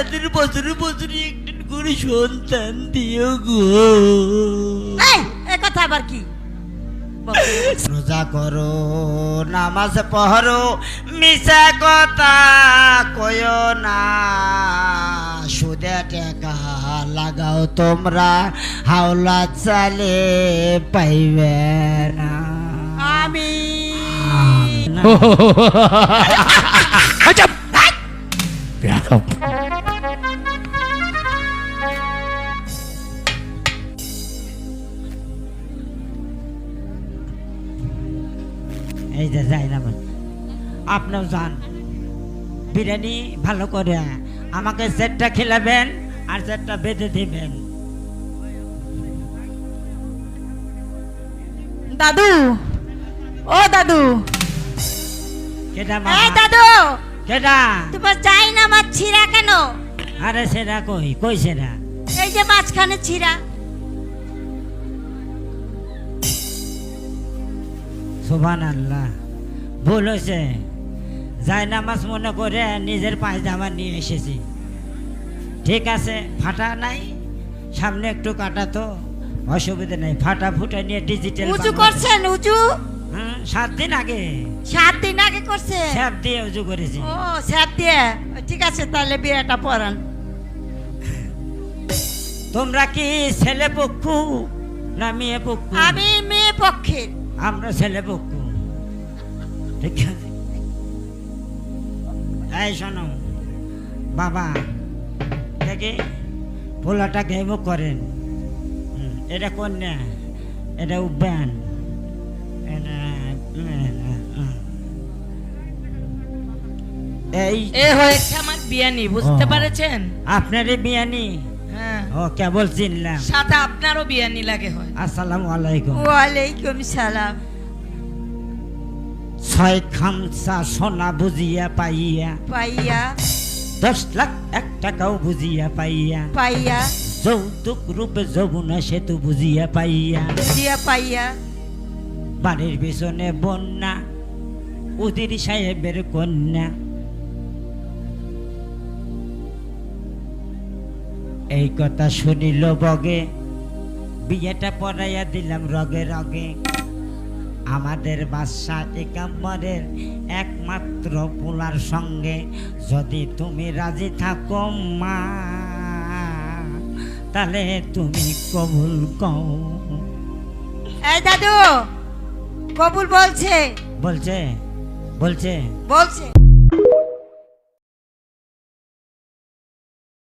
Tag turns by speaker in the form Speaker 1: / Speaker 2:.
Speaker 1: তাদের বছরে বছরে একদিন করে সন্তান দিও গো
Speaker 2: এই এ কথা আবার কি
Speaker 1: রোজা করো নামাজ পড়ো মিশা কথা কয় না সুদে টাকা লাগাও তোমরা হাওলা চালে পাইবে না
Speaker 2: আমি
Speaker 1: এই যে যাই না আপনিও যান। বিরিয়ানি ভালো করে আমাকে সেটটা খেলাবেন আর সেটটা বেঁধে দিবেন।
Speaker 2: দাদু। ও দাদু।
Speaker 1: কেটা
Speaker 2: এই
Speaker 1: মামা
Speaker 2: দাদু।
Speaker 1: কেটা
Speaker 2: তোমার যাই না মাছ ছিঁড়া কেন?
Speaker 1: আরে সেটা কই? কই সেটা
Speaker 2: এই যে মাঝখানে ছিঁড়া।
Speaker 1: সুবান আল্লাহ ভুল হয়েছে। যাই নামাজ মনে করে নিজের পায়জামা নিয়ে এসেছি। ঠিক আছে ফাটা নাই সামনে একটু কাটা তো অসুবিধা নেই। ফাটা ফুটা নিয়ে ডিজিটাল
Speaker 2: উঁচু করছেন উঁচু
Speaker 1: সাত দিন আগে।
Speaker 2: সাত দিন আগে করছে
Speaker 1: স্যাপ দিয়ে উজু করেছি।
Speaker 2: ও স্যাপ দিয়ে? ঠিক আছে তাহলে বিয়েটা পড়ান।
Speaker 1: তোমরা কি ছেলে পক্ষু না মেয়ে পক্ষু?
Speaker 2: আমি মেয়ে পক্ষের।
Speaker 1: আমরা ছেলে পক্ষু ঠিক আছে? এই শোনো বাবা দেখি পোলাটা গেমও করেন। এটা কন্যা এটা উব্যান। এই
Speaker 3: এ হয়েছে আমার বিয়ানি বুঝতে। পারেছেন?
Speaker 1: আপনারই বিয়ানি? ও কেবল চিনলাম
Speaker 3: সাথে আপনারও বিয়ানি লাগে হয়।
Speaker 1: আসসালামু আলাইকুম।
Speaker 2: ওয়ালাইকুম সালাম।
Speaker 1: ছয় খামসা সোনা বুঝিয়া পাইয়া
Speaker 2: পাইয়া।
Speaker 1: দশ লাখ এক টাকাও বুঝিয়া পাইয়া
Speaker 2: পাইয়া।
Speaker 1: যৌতুক রূপে যমুনা সেতু বুঝিয়া পাইয়া।
Speaker 2: বুঝিয়া পাইয়া।
Speaker 1: বাড়ির পিছনে বন্যা উদির সাহেবের কন্যা এই কথা শুনিল বগে। বিয়েটা পড়াইয়া দিলাম রগে রগে। আমাদের বাদশাহ একাম্বরের একমাত্র পোলার সঙ্গে। যদি তুমি রাজি থাকো মা তাহলে তুমি কবুল কও।
Speaker 2: এই দাদু কবুল বলছে।
Speaker 1: বলছে বলছে।
Speaker 2: বলছে।